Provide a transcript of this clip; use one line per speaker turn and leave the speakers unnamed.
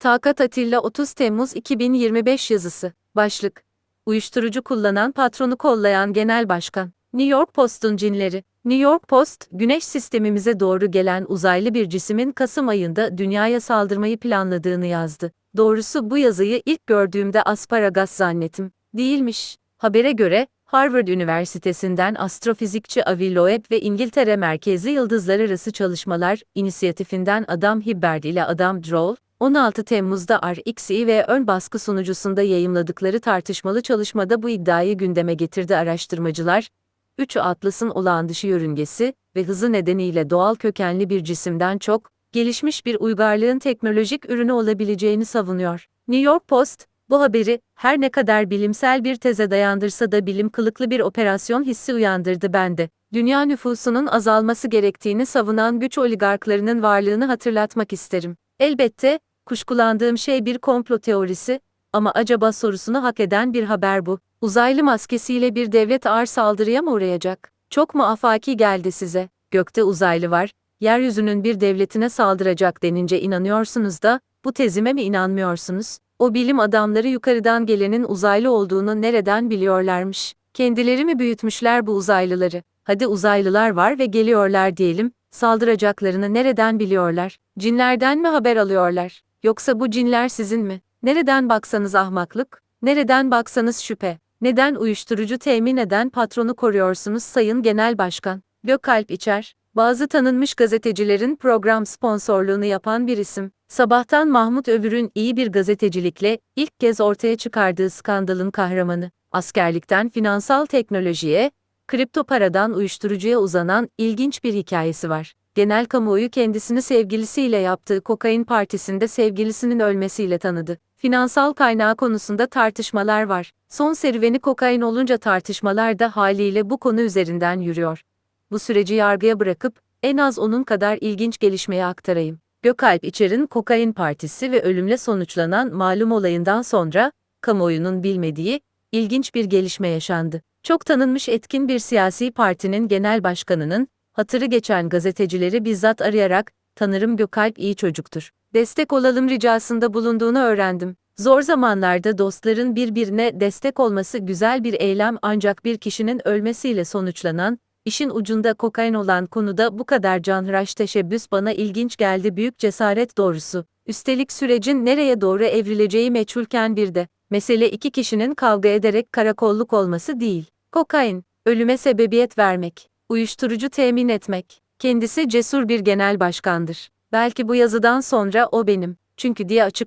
Takat Atilla 30 Temmuz 2025 yazısı. Başlık. Uyuşturucu kullanan patronu kollayan genel başkan. New York Post'un cinleri. New York Post, güneş sistemimize doğru gelen uzaylı bir cismin Kasım ayında dünyaya saldırmayı planladığını yazdı. Doğrusu bu yazıyı ilk gördüğümde asparagas zannettim. Değilmiş. Habere göre, Harvard Üniversitesi'nden astrofizikçi Avi Loeb ve İngiltere merkezli Yıldızlar Arası Çalışmalar inisiyatifinden Adam Hibberd ile Adam Droll, 16 Temmuz'da RXI ve ön baskı sunucusunda yayımladıkları tartışmalı çalışmada bu iddiayı gündeme getirdi araştırmacılar. 3 Atlas'ın olağan dışı yörüngesi ve hızı nedeniyle doğal kökenli bir cisimden çok, gelişmiş bir uygarlığın teknolojik ürünü olabileceğini savunuyor. New York Post, bu haberi, her ne kadar bilimsel bir teze dayandırsa da bilim kılıklı bir operasyon hissi uyandırdı bende. Dünya nüfusunun azalması gerektiğini savunan güç oligarklarının varlığını hatırlatmak isterim. Elbette, kuşkulandığım şey bir komplo teorisi, ama acaba sorusunu hak eden bir haber bu. Uzaylı maskesiyle bir devlet ağır saldırıya mı uğrayacak? Çok mu afaki geldi size? Gökte uzaylı var, yeryüzünün bir devletine saldıracak denince inanıyorsunuz da, bu tezime mi inanmıyorsunuz? O bilim adamları yukarıdan gelenin uzaylı olduğunu nereden biliyorlarmış? Kendileri mi büyütmüşler bu uzaylıları? Hadi uzaylılar var ve geliyorlar diyelim, saldıracaklarını nereden biliyorlar? Cinlerden mi haber alıyorlar? Yoksa bu cinler sizin mi? Nereden baksanız ahmaklık, nereden baksanız şüphe. Neden uyuşturucu temin eden patronu koruyorsunuz Sayın Genel Başkan? Gökalp İçer, bazı tanınmış gazetecilerin program sponsorluğunu yapan bir isim. Sabahtan Mahmut Övür'ün iyi bir gazetecilikle ilk kez ortaya çıkardığı skandalın kahramanı. Askerlikten finansal teknolojiye, kripto paradan uyuşturucuya uzanan ilginç bir hikayesi var. Genel kamuoyu kendisini sevgilisiyle yaptığı kokain partisinde sevgilisinin ölmesiyle tanıdı. Finansal kaynağı konusunda tartışmalar var. Son serüveni kokain olunca tartışmalar da haliyle bu konu üzerinden yürüyor. Bu süreci yargıya bırakıp en az onun kadar ilginç gelişmeye aktarayım. Gökalp İçer'in kokain partisi ve ölümle sonuçlanan malum olayından sonra kamuoyunun bilmediği ilginç bir gelişme yaşandı. Çok tanınmış etkin bir siyasi partinin genel başkanının hatırı geçen gazetecileri bizzat arayarak "Tanırım Gökalp iyi çocuktur. Destek olalım ricasında bulunduğunu öğrendim. Zor zamanlarda dostların birbirine destek olması güzel bir eylem ancak bir kişinin ölmesiyle sonuçlanan İşin ucunda kokain olan konuda bu kadar canhıraş teşebbüs bana ilginç geldi büyük cesaret doğrusu. Üstelik sürecin nereye doğru evrileceği meçhulken bir de, mesele iki kişinin kavga ederek karakolluk olması değil. Kokain, ölüme sebebiyet vermek, uyuşturucu temin etmek. Kendisi cesur bir genel başkandır. Belki bu yazıdan sonra o benim. Çünkü diye açık